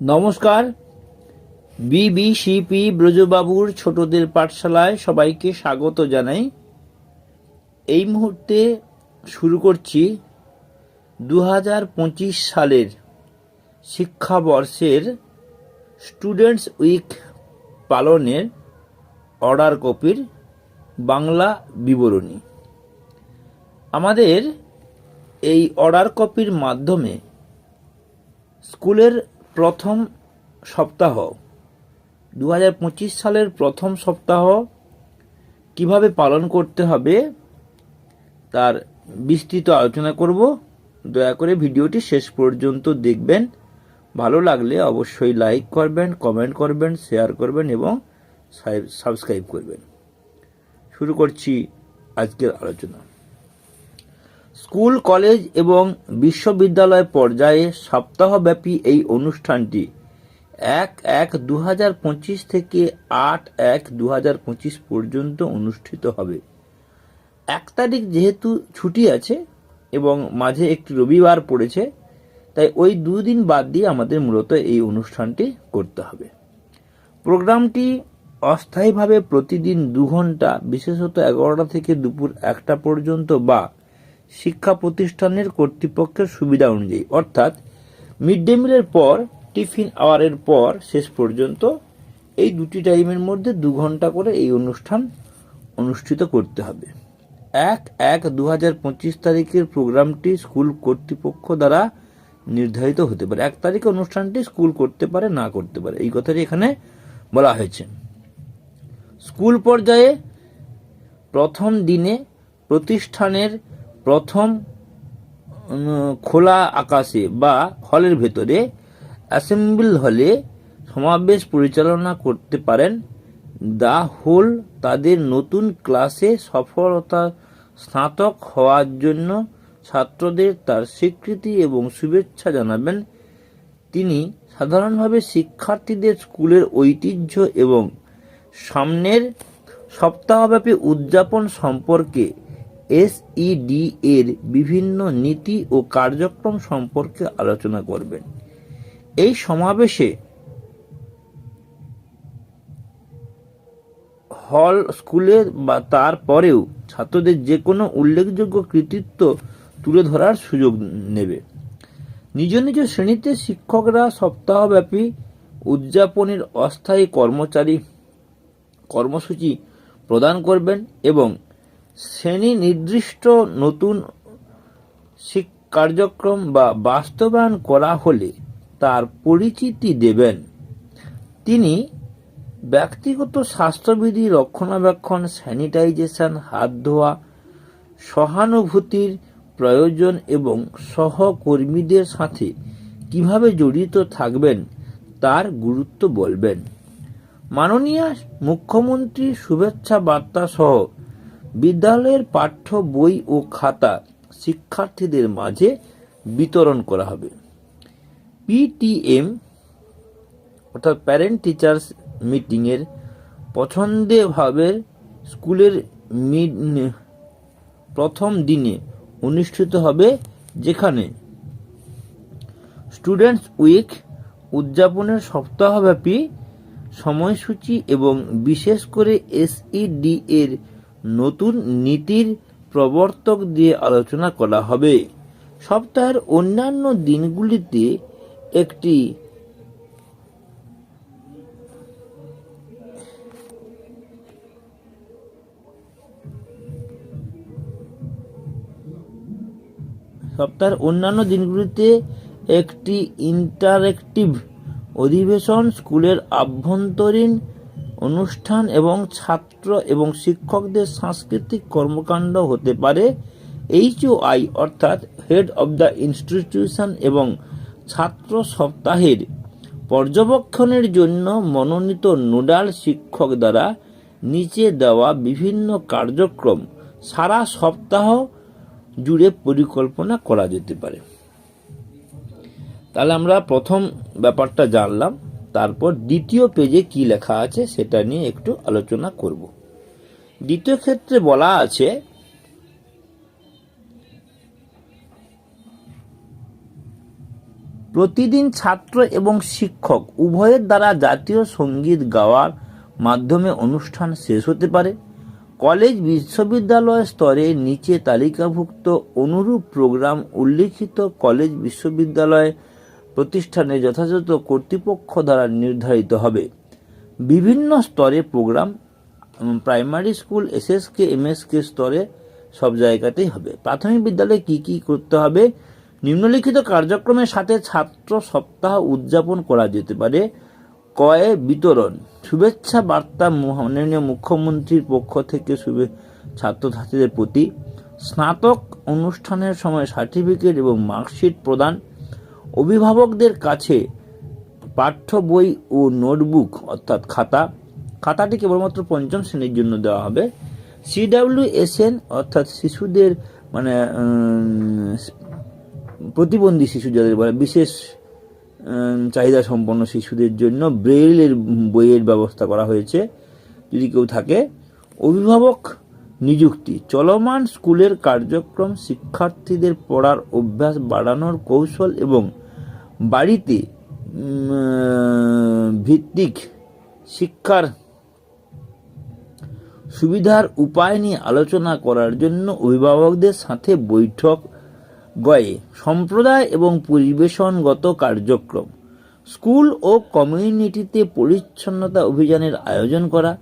নমস্কার। বিবিসিপি ব্রজবাবুর ছোটদের পাঠশালায় সবাইকে স্বাগত জানাই। এই মুহূর্তে শুরু করছি দু হাজার পঁচিশ সালের শিক্ষাবর্ষের স্টুডেন্টস উইক পালনের অর্ডার কপির বাংলা বিবরণী। আমাদের এই অর্ডার কপির মাধ্যমে স্কুলের প্রথম সপ্তাহ। দু হাজার পঁচিশ সালের প্রথম সপ্তাহ কীভাবে পালন করতে হবে তার বিস্তৃত আলোচনা করব। দয়া করে ভিডিওটি শেষ পর্যন্ত দেখবেন। ভালো লাগলে অবশ্যই লাইক করবেন, কমেন্ট করবেন, শেয়ার করবেন এবং সাবস্ক্রাইব করবেন। শুরু করছি আজকের আলোচনা। স্কুল, কলেজ এবং বিশ্ববিদ্যালয় পর্যায়ে সপ্তাহব্যাপী এই অনুষ্ঠানটি। এক এক দু থেকে আট এক দু পর্যন্ত অনুষ্ঠিত হবে। এক তারিখ যেহেতু ছুটি আছে এবং মাঝে একটি রবিবার পড়েছে, তাই ওই দুদিন বাদ দিয়ে আমাদের মূলত এই অনুষ্ঠানটি করতে হবে। প্রোগ্রামটি অস্থায়ীভাবে প্রতিদিন দু ঘণ্টা, বিশেষত এগারোটা থেকে দুপুর একটা পর্যন্ত বা শিক্ষা প্রতিষ্ঠানের কর্তৃপক্ষের সুবিধা অনুযায়ী। অর্থাৎ মিড ডে মিলের পর টিফিন আওয়ারের পর, শেষ পর্যন্ত, এই দুটি টাইমের মধ্যে দু ঘণ্টা করে এই অনুষ্ঠান অনুষ্ঠিত করতে হবে। এক এক দু হাজার পঁচিশ তারিখের প্রোগ্রামটি স্কুল কর্তৃপক্ষ দ্বারা নির্ধারিত হতে পারে। এক তারিখে অনুষ্ঠানটি স্কুল করতে পারে, না করতে পারে, এই কথাটি এখানে বলা হয়েছে। স্কুল পর্যায়ে প্রথম দিনে প্রতিষ্ঠানের প্রথম খোলা আকাশে বা হলের ভেতরে অ্যাসেম্বল হলে সমাবেশ পরিচালনা করতে পারেন দা হোল তাদের নতুন ক্লাসে সফলতা স্নাতক হওয়ার জন্য ছাত্রদের তার স্বীকৃতি এবং শুভেচ্ছা জানাবেন। তিনি সাধারণভাবে শিক্ষার্থীদের স্কুলের ঐতিহ্য এবং সামনের সপ্তাহব্যাপী উদযাপন সম্পর্কে এসইডি এর বিভিন্ন নীতি ও কার্যক্রম সম্পর্কে আলোচনা করবেন। এই সমাবেশে হল, স্কুলে বা তারপরেও ছাত্রদের যে কোনো উল্লেখযোগ্য কৃতিত্ব তুলে ধরার সুযোগ নেবে। নিজ নিজ শ্রেণীতে শিক্ষকরা সপ্তাহব্যাপী উদযাপনের অস্থায়ী কর্মচারী কর্মসূচি প্রদান করবেন এবং শ্রেণি নির্দিষ্ট নতুন কার্যক্রম বা বাস্তবায়ন করা হলে তার পরিচিতি দেবেন। তিনি ব্যক্তিগত স্বাস্থ্যবিধি, রক্ষণাবেক্ষণ, স্যানিটাইজেশন, হাত ধোয়া, সহানুভূতির প্রয়োজন এবং সহকর্মীদের সাথে কীভাবে জড়িত থাকবেন তার গুরুত্ব বলবেন। মাননীয় মুখ্যমন্ত্রী শুভেচ্ছা বার্তা সহ বিদ্যালয়ের পাঠ্য বই ও খাতা শিক্ষার্থীদের মাঝে বিতরণ করা হবে। পিটিএম অর্থাৎ প্যারেন্ট টিচার্স মিটিংয়ের পছন্দে ভাবে স্কুলের প্রথম দিনে অনুষ্ঠিত হবে যেখানে স্টুডেন্টস উইক উদযাপনের সপ্তাহব্যাপী সময়সূচি এবং বিশেষ করে এসইডি এর নতুন নীতির প্রবর্তক দিয়ে আলোচনা করা হবে। সপ্তাহের অন্যান্য দিনগুলিতে একটি সপ্তাহের অন্যান্য দিনগুলিতে একটি ইন্টারেক্টিভ অধিবেশন, স্কুলের আভ্যন্তরীণ অনুষ্ঠান এবং ছাত্র এবং শিক্ষকদের সাংস্কৃতিক কর্মকাণ্ড হতে পারে। এইচওআই অর্থাৎ হেড অব দ্য ইনস্টিটিউশন এবং ছাত্র সপ্তাহের পর্যবেক্ষণের জন্য মনোনীত নোডাল শিক্ষক দ্বারা নিচে দেওয়া বিভিন্ন কার্যক্রম সারা সপ্তাহ জুড়ে পরিকল্পনা করা যেতে পারে। তাহলে আমরা প্রথম ব্যাপারটা জানলাম। তারপর দ্বিতীয় পেজে কি লেখা আছে সেটা নিয়ে একটু আলোচনা করব। দ্বিতীয় ক্ষেত্রে বলা আছে, প্রতিদিন ছাত্র এবং শিক্ষক উভয়ের দ্বারা জাতীয় সংগীত গাওয়ার মাধ্যমে অনুষ্ঠান শেষ হতে পারে। কলেজ বিশ্ববিদ্যালয় স্তরে নিচে তালিকাভুক্ত অনুরূপ প্রোগ্রাম উল্লিখিত কলেজ বিশ্ববিদ্যালয় প্রতিষ্ঠানে যথাযথ কর্তৃপক্ষ দ্বারা নির্ধারিত হবে। বিভিন্ন স্তরে programme primary school, SSK, MSK স্তরে সব জায়গাতেই হবে। প্রাথমিক বিদ্যালয়ে কি কি করতে হবে? নিম্নলিখিত কার্যক্রমের সাথে ছাত্র সপ্তাহ উদযাপন করা যেতে পারে। কয়ে বিতরণ, শুভেচ্ছা বার্তা মাননীয় মুখ্যমন্ত্রীর পক্ষ থেকে শুভে, ছাত্রছাত্রীদের প্রতি। স্নাতক অনুষ্ঠানের সময় সার্টিফিকেট এবং মার্কশিট প্রদান অভিভাবকদের কাছে পাঠ্য বই ও নোটবুক, অর্থাৎ খাতা, খাতাটি কেবলমাত্র পঞ্চম শ্রেণির জন্য দেওয়া হবে। সিডাব্লিউএসএন অর্থাৎ শিশুদের মানে প্রতিবন্ধী শিশু যাদের বলে, বিশেষ চাহিদা সম্পন্ন শিশুদের জন্য ব্রেইলের বইয়ের ব্যবস্থা করা হয়েছে, যদি কেউ থাকে। অভিভাবক নিযুক্তি। চলমান স্কুলের কার্যক্রম শিক্ষার্থীদের পড়ার অভ্যাস বাড়ানোর কৌশল এবং বাড়িতে ভিত্তিক শিক্ষার সুবিধার উপায় নিয়ে আলোচনা করার জন্য অভিভাবকদের সাথে বৈঠক, গয়ে সম্প্রদায় এবং পরিবেশনগত কার্যক্রম, স্কুল ও কমিউনিটিতে পরিচ্ছন্নতা অভিযানের আয়োজন করা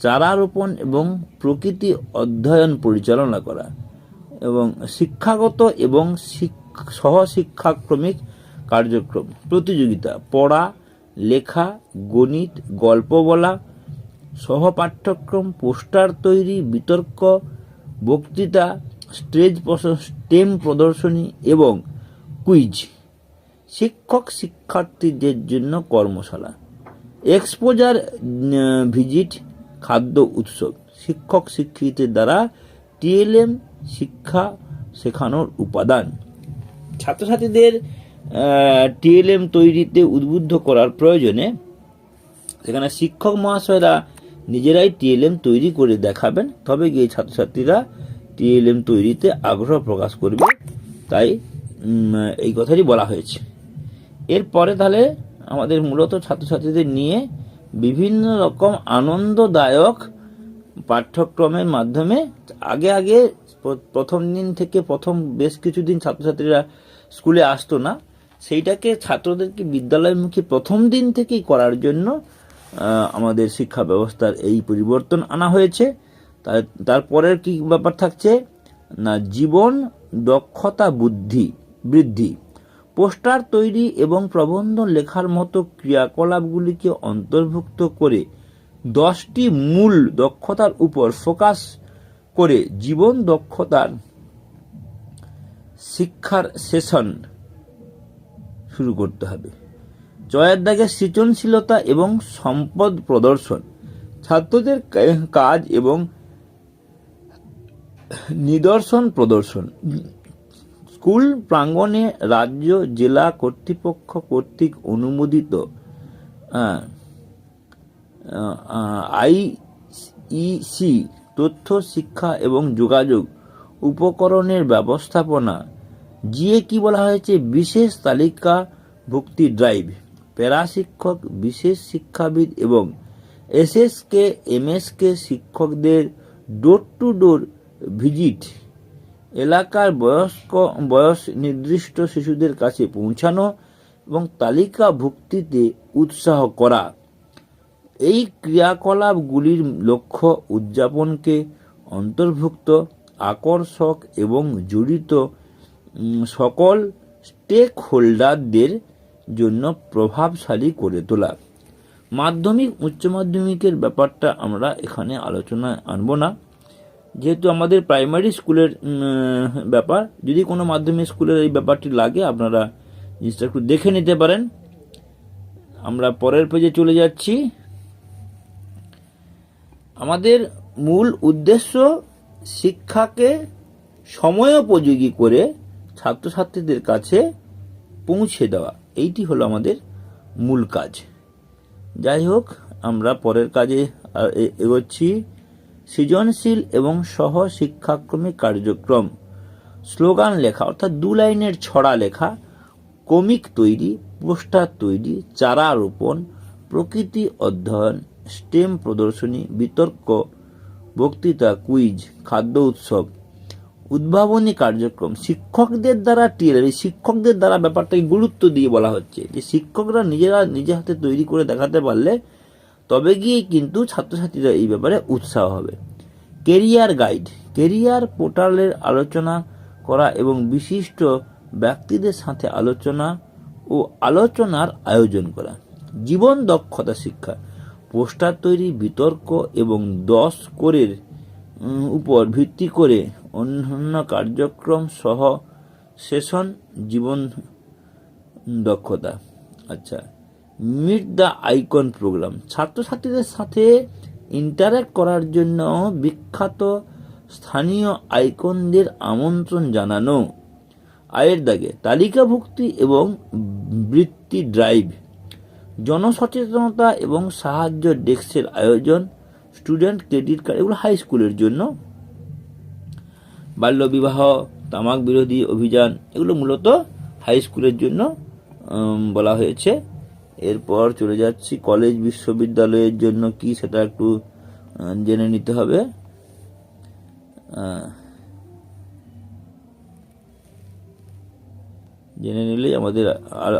চারা রোপণ এবং প্রকৃতি অধ্যয়ন পরিচালনা করা এবং শিক্ষাগত এবং শিক- সহশিক্ষাক্রমিক কার্যক্রম, প্রতিযোগিতা, পড়া, লেখা, গণিত, গল্প বলা, সহপাঠ্যক্রম, পোস্টার তৈরি, বিতর্ক, বক্তৃতা, স্টেজ স্টেম প্রদর্শনী এবং কুইজ। শিক্ষক শিক্ষার্থীদের জন্য কর্মশালা। এক্সপোজার ভিজিট খাদ্য উৎসব। শিক্ষক শিক্ষিতের দ্বারা টিএলএম শিক্ষা শেখানোর উপাদান। ছাত্রছাত্রীদের টিএলএম তৈরিতে উদ্বুদ্ধ করার প্রয়োজনে সেখানে শিক্ষক মহাশয়রা নিজেরাই টিএলএম তৈরি করে দেখাবেন। তবে গিয়ে ছাত্রছাত্রীরা টিএলএম তৈরিতে আগ্রহ প্রকাশ করবে তাই এই কথাটি বলা হয়েছে। এরপরে তাহলে আমাদের মূলত ছাত্রছাত্রীদের নিয়ে বিভিন্ন রকম আনন্দদায়ক পাঠ্যক্রমের মাধ্যমে আগে আগে প্রথম দিন থেকে প্রথম বেশ কিছুদিন ছাত্রছাত্রীরা স্কুলে আসতো না। সেইটাকে ছাত্রদেরকে বিদ্যালয়মুখী প্রথম দিন থেকেই করার জন্য আমাদের শিক্ষা ব্যবস্থার এই পরিবর্তন আনা হয়েছে। তার- তারপরের কি ব্যাপার থাকছে? না, জীবন দক্ষতা বুদ্ধি, বৃদ্ধি। পোস্টার তৈরি এবং প্রবন্ধ লেখার মতো ক্রিয়াকলাপগুলিকে অন্তর্ভুক্ত করে দশটি মূল দক্ষতার উপর ফোকাস করে জীবন দক্ষতার শিক্ষার সেশন শুরু করতে হবে। জয়ের দাগে সৃজনশীলতা এবং সম্পদ প্রদর্শন, ছাত্রদের কাজ এবং নিদর্শন প্রদর্শন স্কুল প্রাঙ্গণে রাজ্য জেলা কর্তৃপক্ষ কর্তৃক অনুমোদিত আইইসি তথ্য, শিক্ষা এবং যোগাযোগ উপকরণের ব্যবস্থাপনা, জিএ কি বলা হয়েছে? বিশেষ তালিকা ভুক্তি ড্রাইভ প্যারা শিক্ষক বিশেষ শিক্ষাবিদ এবং এসএসকে এমএসকে শিক্ষকদের ডোর টু ডোর ভিজিট। এলাকার বয়স্ক, বয়স নির্দিষ্ট শিশুদের কাছে পৌঁছানো এবং তালিকা ভুক্তিতে উৎসাহ করা। এই ক্রিয়াকলাপগুলির লক্ষ্য উদযাপনকে অন্তর্ভুক্ত, আকর্ষক এবং জড়িত সকল স্টেক হোল্ডারদের জন্য প্রভাবশালী করে তোলা। মাধ্যমিক, উচ্চ মাধ্যমিকের ব্যাপারটা আমরা এখানে আলোচনায় আনব না। যেহেতু আমাদের প্রাইমারি স্কুলের ব্যাপার, যদি কোনো মাধ্যমিক স্কুলের এই ব্যাপারটি লাগে, আপনারা জিনিসটা একটু দেখে নিতে পারেন। আমরা পরের পেজে চলে যাচ্ছি। আমাদের মূল উদ্দেশ্য শিক্ষাকে সময়োপযোগী করে ছাত্রছাত্রীদের কাছে পৌঁছে দেওয়া। এইটি হলো আমাদের মূল কাজ। যাই হোক, আমরা পরের কাজে এগোচ্ছি। সৃজনশীল এবং সহ শিক্ষাক্রমিক কার্যক্রম। স্লোগান লেখা, অর্থাৎ দু লাইনের ছড়া লেখা, কমিক তৈরি, পোস্টার তৈরি, চারা রোপণ, প্রকৃতি অধ্যয়ন, স্টেম প্রদর্শনী, বিতর্ক, বক্তৃতা, কুইজ, খাদ্য উৎসব, উদ্ভাবনী কার্যক্রম। শিক্ষকদের দ্বারা টিএলআর শিক্ষকদের দ্বারা ব্যাপারটাকে গুরুত্ব দিয়ে বলা হচ্ছে যে, শিক্ষকরা নিজেরা নিজে হাতে তৈরি করে দেখাতে পারলে তবে গিয়ে কিন্তু ছাত্রছাত্রীরা এই ব্যাপারে উৎসাহ হবে। কেরিয়ার গাইড, কেরিয়ার পোর্টালের আলোচনা করা এবং বিশিষ্ট ব্যক্তিদের সাথে আলোচনা ও আলোচনার আয়োজন করা। জীবন দক্ষতা শিক্ষা, পোস্টার তৈরি, বিতর্ক এবং দশ কোরের উপর ভিত্তি করে অন্যান্য কার্যক্রম সহ সেশন জীবন দক্ষতা। আচ্ছা মিট দ্য আইকন প্রোগ্রাম ছাত্রছাত্রীদের সাথে ইন্টারঅ্যাক্ট করার জন্য বিখ্যাত স্থানীয় আইকনদের আমন্ত্রণ জানানো। আয়ের দাগে, তালিকাভুক্তি এবং বৃত্তি ড্রাইভ জনসচেতনতা এবং সাহায্য ডেস্কের আয়োজন স্টুডেন্ট ক্রেডিট কার্ড এগুলো হাই স্কুলের জন্য। বাল্যবিবাহ তামাক বিরোধী অভিযান এগুলো মূলত হাই স্কুলের জন্য বলা হয়েছে। এরপর চলে যাচ্ছি কলেজ বিশ্ববিদ্যালয়ের জন্য। কি সেটা একটু জেনে নিতে হবে। জেনে নিলেই আমাদের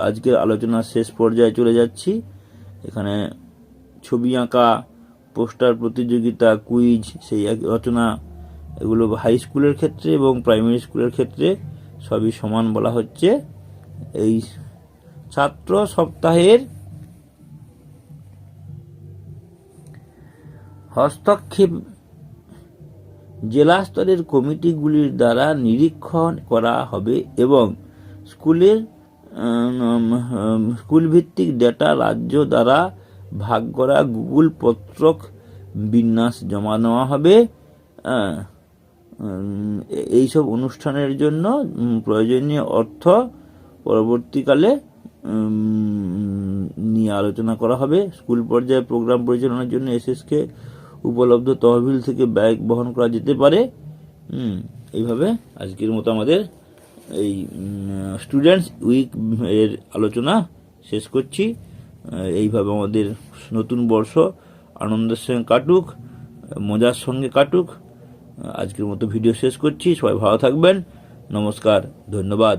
আজকের আলোচনার শেষ পর্যায়ে চলে যাচ্ছি। এখানে ছবি আঁকা, পোস্টার প্রতিযোগিতা, কুইজ, সেই রচনা, এগুলো হাই স্কুলের ক্ষেত্রে এবং প্রাইমারি স্কুলের ক্ষেত্রে সবই সমান বলা হচ্ছে। এই ছাত্র সপ্তাহের হস্তক্ষেপ জেলা স্তরের কমিটিগুলির দ্বারা নিরীক্ষণ করা হবে এবং স্কুলের উম, উম, স্কুল ভিত্তিক ডেটা রাজ্য দ্বারা ভাগ করা গুগল পত্রক বিন্যাস জমা নেওয়া হবে। এইসব অনুষ্ঠানের জন্য প্রয়োজনীয় অর্থ পরবর্তীকালে নিয়ে আলোচনা করা হবে। স্কুল পর্যায়ে প্রোগ্রাম পরিচালনার জন্য এসএসকে উপলব্ধ তহবিল থেকে ব্যয় বহন করা যেতে পারে। এইভাবে আজকের মতো আমাদের এই স্টুডেন্টস উইক এর আলোচনা শেষ করছি। এইভাবে আমাদের নতুন বর্ষ আনন্দের সঙ্গে কাটুক, মজার সঙ্গে কাটুক। আজকের মতো ভিডিও শেষ করছি। সবাই ভালো থাকবেন। নমস্কার, ধন্যবাদ।